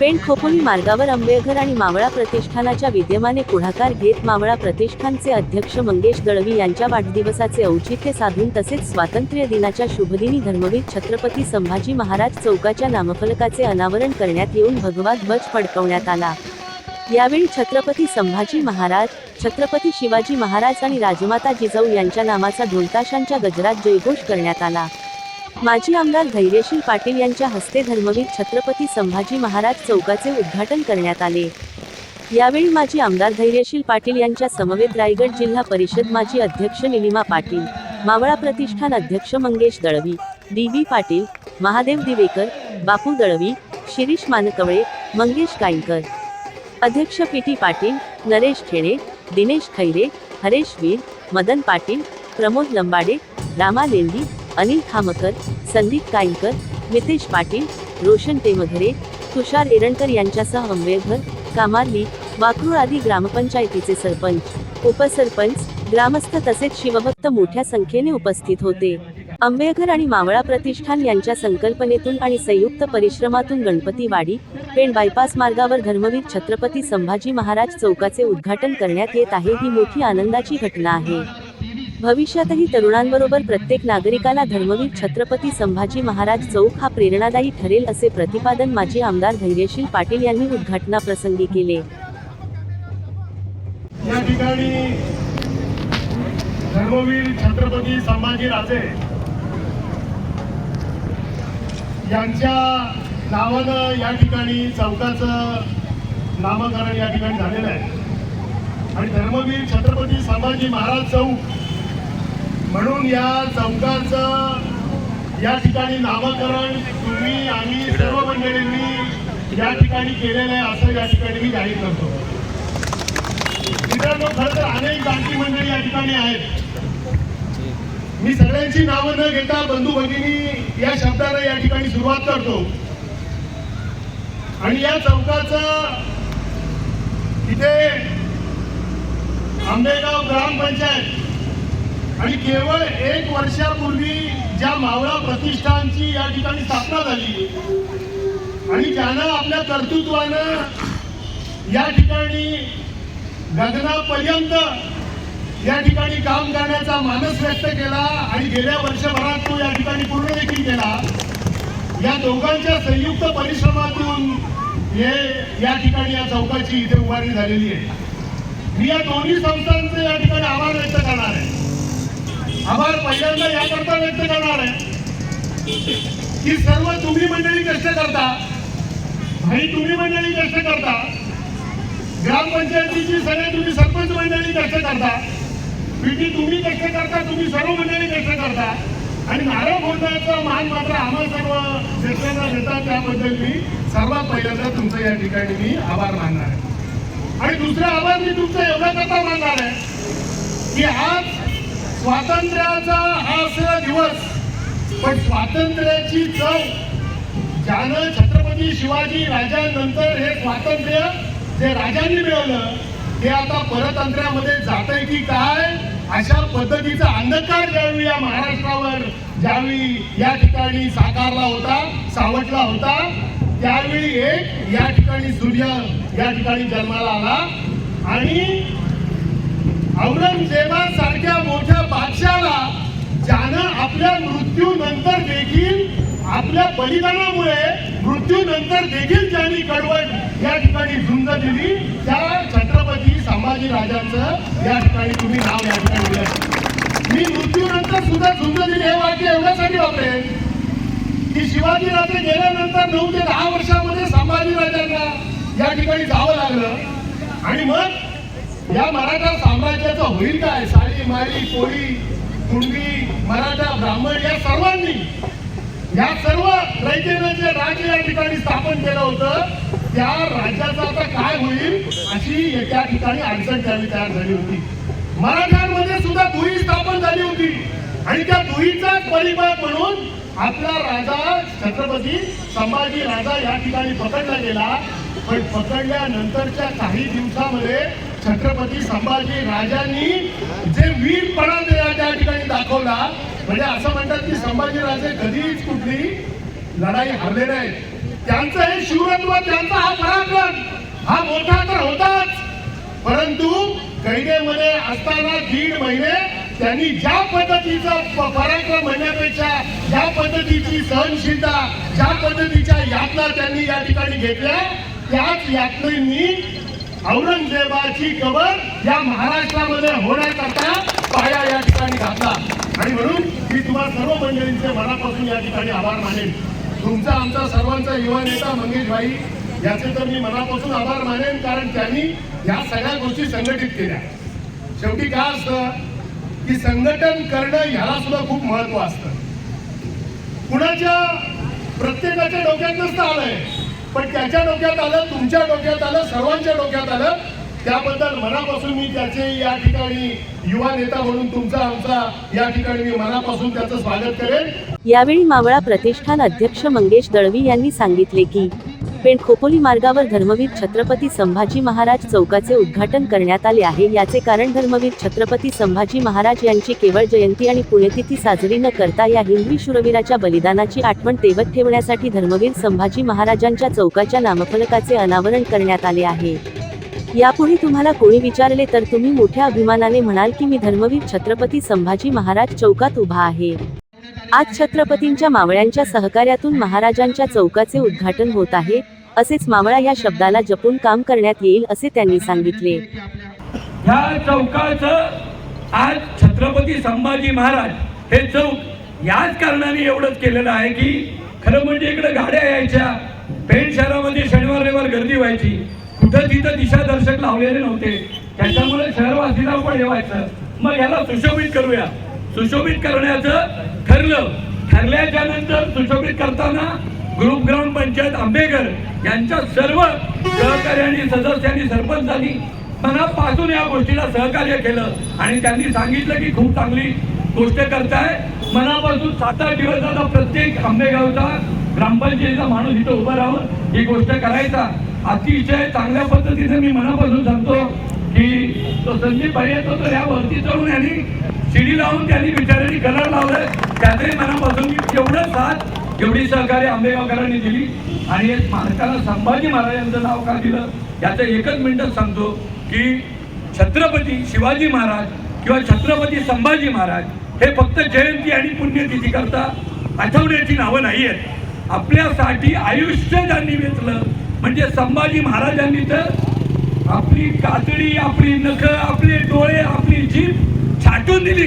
पेण खोपोली मार्गावर आंबेघर आणि मावळा प्रतिष्ठानाच्या विद्यमाने पुढाकार घेत मावळा प्रतिष्ठानचे अध्यक्ष मंगेश दळवी यांच्या वाढदिवसाचे औचित्य साधून तसेच स्वातंत्र्य दिनाच्या शुभदिनी धर्मवीर छत्रपती संभाजी महाराज चौकाच्या नामफलकाचे अनावरण करण्यात येऊन भगवा ध्वज फडकवण्यात आला. यावेळी छत्रपती संभाजी महाराज छत्रपती शिवाजी महाराज आणि राजमाता जिजाऊ यांच्या नामाचा ढोलताशांच्या गजरात जयघोष करण्यात आला. माजी आमदार धैर्यशील पाटील यांच्या हस्ते धर्मवीर छत्रपती संभाजी महाराज चौकाचे उद्घाटन करण्यात आले. यावेळी माजी आमदार धैर्यशील पाटील यांच्या समवेत रायगड जिल्हा परिषद माजी अध्यक्ष निलिमा पाटील मावळा प्रतिष्ठान अध्यक्ष मंगेश दळवी डी बी पाटील महादेव दिवेकर बापू दळवी शिरीष मानकवळे मंगेश काईंकर अध्यक्ष पी टी पाटील नरेश खेडे दिनेश खैरे हरेश वीर मदन पाटील प्रमोद लंबाडे रामा लेंडी अनिल खामकर संदीप काईंकर मितेश पाटील रोशन टेमघरे तुषार एरणकर यांच्यासह अंबेघर कामारली वाकरूळ आदी ग्रामपंचायतीचे सरपंच उपसरपंच ग्रामस्थ तसेच शिवभक्त मोठ्या संख्येने उपस्थित होते. आंबेघर आणि मावळा प्रतिष्ठान यांच्या संकल्पनेतून आणि संयुक्त परिश्रमातून गणपतीवाडी पेण बायपास मार्गावर धर्मवीर छत्रपती संभाजी महाराज चौकाचे उद्घाटन करण्यात येत आहे ही मोठी आनंदाची घटना आहे. भविष्यातही तरुणांबरोबर प्रत्येक नागरिकाला धर्मवीर छत्रपती संभाजी महाराज चौक हा प्रेरणादायी ठरेल असे प्रतिपादन माजी आमदार धैर्यशील पाटील यांनी उद्घाटनाप्रसंगी केले. या ठिकाणी धर्मवीर छत्रपती संभाजी राजे यांच्या नावानं या ठिकाणी चौकाचं नामकरण या ठिकाणी झालेलं आहे. आणि धर्मवीर छत्रपती संभाजी महाराज चौक म्हणून या चौकाचं या ठिकाणी नामकरण तुम्ही आम्ही सर्व मंडळींनी या ठिकाणी केलेलं आहे असं या ठिकाणी मी जाहीर करतो. मित्रांनो खरं तर अनेक जाणती मंडळी या ठिकाणी आहेत. मी सगळ्यांची नावं न घेता बंधू भगिनी या शब्दाला या ठिकाणी सुरुवात करतो. आणि या चौकाचं इथे आंबेगाव ग्रामपंचायत आणि केवळ एक वर्षापूर्वी ज्या मावळा प्रतिष्ठानची या ठिकाणी स्थापना झाली आणि ज्यानं आपल्या कर्तृत्वानं या ठिकाणी गगनापर्यंत या ठिकाणी काम करण्याचा मानस व्यक्त केला आणि गेल्या वर्षभरात तो या ठिकाणी पूर्ण देखील केला या दोघांच्या संयुक्त परिश्रमातून हे या ठिकाणी या चौकाची इथे उभारणी झालेली आहे. मी या दोन्ही संस्थांचे या ठिकाणी आभार व्यक्त करणार आहे. आभार पहिल्यांदा याकरता व्यक्त करणार आहे. की सर्व तुम्ही मंडळी कष्ट करता भाई तुम्ही मंडळी कष्ट करता ग्रामपंचायतीची सगळे तुम्ही सरपंच मंडळी कष्ट करता पीटी तुम्ही कष्ट करता तुम्ही सर्व मंडळी कष्ट करता. आणि नारळ फोडण्याचा मान मात्र आम्हा सर्व शेतकऱ्यांना देतात त्याबद्दल मी सर्वात पहिल्यांदा तुमचं या ठिकाणी मी आभार मानणार आहे. आणि दुसरा आभार मी तुमचा एवढा करता मानणार आहे की आज स्वातंत्र्याचा हा असा दिवस. पण स्वातंत्र्याची चव ज्यानं छत्रपती शिवाजी राजांनंतर हे स्वातंत्र्य जे राजांनी मिळवलं ते आता परतंत्र्यामध्ये आहे की काय? अशा पद्धतीचा अंधकार ज्यावेळी या महाराष्ट्रावर ज्यावेळी या ठिकाणी साकारला होता सावटला होता त्यावेळी एक या ठिकाणी सूर्य या ठिकाणी जन्माला आला. आणि औरंगजेबासारख्या मोठ्या बादशाला ज्यानं आपल्या मृत्यूनंतर देखील आपल्या बलिदानामुळे मृत्यूनंतर देखील ज्यांनी कडवट या ठिकाणी झुंज दिली त्या छत्रपती संभाजी राजांचं या ठिकाणी तुम्ही नाव या ठिकाणी दिलं मी मृत्यूनंतर सुद्धा झुंज दिली हे वाक्य एवढ्यासाठी वापरेन की शिवाजी राजे गेल्यानंतर नऊ ते दहा वर्षामध्ये संभाजी राजांना या ठिकाणी जावं लागलं. आणि मग या मराठा साम्राज्याचं होईल काय? साडी माळी कोळी कुणबी मराठा ब्राह्मण या सर्वांनी या सर्व रयतेनं जे राज्य या ठिकाणी स्थापन केलं होतं त्या राज्याचं आता काय होईल अशी त्या ठिकाणी अडचण त्यावेळी तयार झाली होती. मराठ्यांमध्ये सुद्धा दुही स्थापन झाली होती. आणि त्या दुहीचाच परिबळ म्हणून आपला राजा छत्रपती संभाजी राजा या ठिकाणी पकडला गेला. पण पकडल्यानंतरच्या काही दिवसामध्ये छत्रपती संभाजी राजांनी जे वीरपणा त्या ठिकाणी दाखवला म्हणजे असं म्हणतात की संभाजी राजे कधीच कुठली लढाई हरले नाहीत. त्यांचं हे शिवरत्व त्यांचा हा पराक्रम हा मोठा तर होताच. परंतु कैदेमध्ये असताना दीड महिने त्यांनी ज्या पद्धतीचा पराक्रम म्हणण्यापेक्षा ज्या पद्धतीची सहनशीलता ज्या पद्धतीच्या यातना त्यांनी या ठिकाणी घेतल्या त्याच यात्रेंनी औरंगजेबाची कबर या महाराष्ट्रामध्ये होण्याकरता पाया या ठिकाणी घातला. आणि म्हणून मी तुम्हाला सर्व मंडळींचे मनापासून या ठिकाणी आभार मानेन. तुमचा आमचा सर्वांचा युवा नेता मंगेश भाई याचे तर मी मनापासून आभार मानेन कारण त्यांनी या सगळ्या गोष्टी संघटित केल्या. शेवटी काय असतं? की संघटन करणं ह्याला सुद्धा खूप महत्त्व असतं. कुणाच्या? प्रत्येकाच्या डोक्यात नसतं आलंय. पण त्याच्या डोक्यात आलं तुमच्या डोक्यात आलं सर्वांच्या डोक्यात आलं त्याबद्दल मनापासून मी त्याचे या ठिकाणी युवा नेता म्हणून तुमचा आमचा या ठिकाणी मी मनापासून त्याचं स्वागत करेन. यावेळी मावळा प्रतिष्ठान अध्यक्ष मंगेश दळवी यांनी सांगितले की पेण खोपोली मार्गावर धर्मवीर छत्रपती संभाजी महाराज चौकाचे उद्घाटन करण्यात आले आहे. याचे कारण धर्मवीर छत्रपती संभाजी महाराज यांची केवळ जयंती आणि पुण्यतिथी साजरी न करता या हिंदवी शूरवीराच्या बलिदानाची आठवण तेवत ठेवण्यासाठी धर्मवीर संभाजी महाराजांच्या चौकाच्या नामफलकाचे अनावरण करण्यात आले आहे. यापुढे तुम्हाला कोणी विचारले तर तुम्ही मोठ्या अभिमानाने म्हणाल की मी धर्मवीर छत्रपती संभाजी महाराज चौकात उभा आहे. आज छत्रपतींच्या मावळ्यांच्या सहकार्यातून महाराजांच्या चौकाचे उद्घाटन होत आहे असेच मावळा या शब्दाला जपून काम करण्यात येईल असे त्यांनी सांगितले. ह्या चौकाचं आज छत्रपती संभाजी महाराज हे चौक याच कारणाने एवढंच केलेलं आहे की खरं म्हणजे इकडे गाड्या यायच्या पेण शहरामध्ये शनिवार रविवार गर्दी व्हायची. कुठं तिथं दिशादर्शक लावलेले नव्हते. त्याच्यामुळे शहरवासीला पण येवायचं मग याला सुशोभित करूया. सुशोभित करण्याचं ठरलं. ठरल्याच्या नंतर सुशोभित करताना ग्रुप ग्रामपंचायत आंबेकर यांच्या सर्व सहकार्यांनी सदस्यांनी सरपंचांनी मनापासून या गोष्टीला सहकार्य केलं. आणि त्यांनी सांगितलं की खूप चांगली गोष्ट करताय. मनापासून सात आठ दिवस आता प्रत्येक आंबेगावचा ग्रामपंचायतीचा माणूस इथं उभा राहून ही गोष्ट करायचा. अतिशय चांगल्या पद्धतीने मी मनापासून सांगतो की तो संदीप भाई येतो तर या चढून यांनी शिडी लावून त्यांनी बिचाऱ्यांनी कलर लावलाय. त्यातही मनापासून मी एवढं साथ एवढी सहकार्य आंबेगावकरांनी दिली. आणि महाराष्ट्राला संभाजी महाराजांचं नाव का दिलं? याचं एकच मिनटं सांगतो की छत्रपती शिवाजी महाराज किंवा छत्रपती संभाजी महाराज हे फक्त जयंती आणि पुण्यतिथी करता आठवण्याची नावं नाही आहेत आपल्यासाठी आयुष्य ज्यांनी वेचलं म्हणजे संभाजी महाराजांनी तर आपली कातडी आपली नख आपले डोळे आपली जीभ छाटून दिली.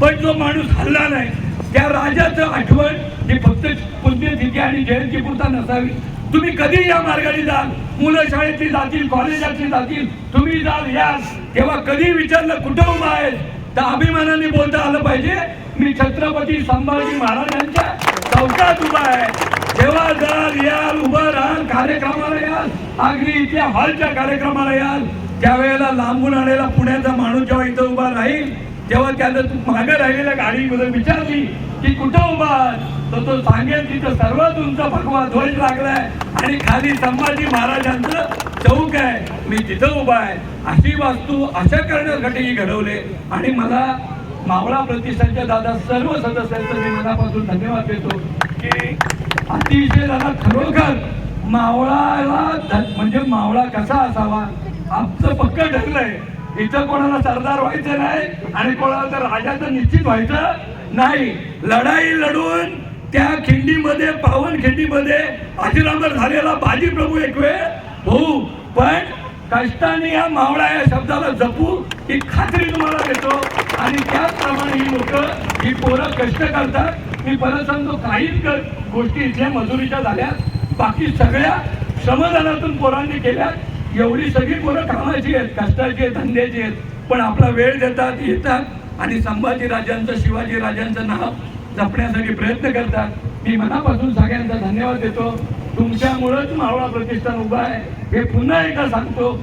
पण जो माणूस हल्ला नाही त्या राजाचं आठवण ही फक्त पुण्यतिथी आणि जयंती पुरता नसावी. तुम्ही कधी या मार्गाने जाल? मुलं शाळेतली जातील कॉलेजातली जातील. तुम्ही जाल याल. तेव्हा कधी विचारलं कुठं उभा आहे तर अभिमानाने बोलता आलं पाहिजे मी छत्रपती संभाजी महाराजांच्या चौकात उभा आहे. जेव्हा जाल याल उभं राहाल कार्यक्रमाला याल अगदी इथे हॉलच्या कार्यक्रमाला याल त्यावेळेला लांबून आलेला पुण्याचा माणूस जेव्हा इथं उभा राहील तेव्हा त्यानं मागे राहिलेल्या गाडीमध्ये विचारली की कुठं उभा तर तो सांगेल तिथं सर्वात उंच भगवा ध्वज लागलाय आणि खाली संभाजी महाराजांचं चौक आहे. मी तिथं उभा आहे. अशी वास्तू अशा करण्यासाठी ही घडवले आणि मला मावळा प्रतिष्ठानच्या दादा सर्व सदस्यांचं मी मनापासून धन्यवाद देतो की अतिशय दादा खरोखर मावळाला ध- म्हणजे मावळा कसा असावा? आमचं पक्क ठरलंय. इथं कोणाला सरदार व्हायचं नाही आणि कोणाला तर राजाचं निश्चित व्हायचं नाही. लढाई लढून त्या खिंडीमध्ये पावन खिंडीमध्ये अजिरामर झालेला बाजी प्रभू एक वेळ होऊ. पण कष्टाने या मावळा या शब्दाला जपू ही खात्री तुम्हाला देतो. आणि त्याचप्रमाणे ही लोक ही पोरं कष्ट करतात. मी परत सांगतो काहीच गोष्टी इथल्या मजुरीच्या झाल्या बाकी सगळ्या श्रमदानातून पोरांनी केल्या एवढी सगळी मुलं कामाची आहेत कष्टाची आहेत धंद्याची आहेत पण आपला वेळ देतात येतात आणि संभाजी राजांचं शिवाजी राजांचं नाव जपण्यासाठी प्रयत्न करतात. मी मनापासून सगळ्यांचा धन्यवाद देतो. तुमच्यामुळंच मावळा प्रतिष्ठान उभा आहे. हे पुन्हा एकदा सांगतो.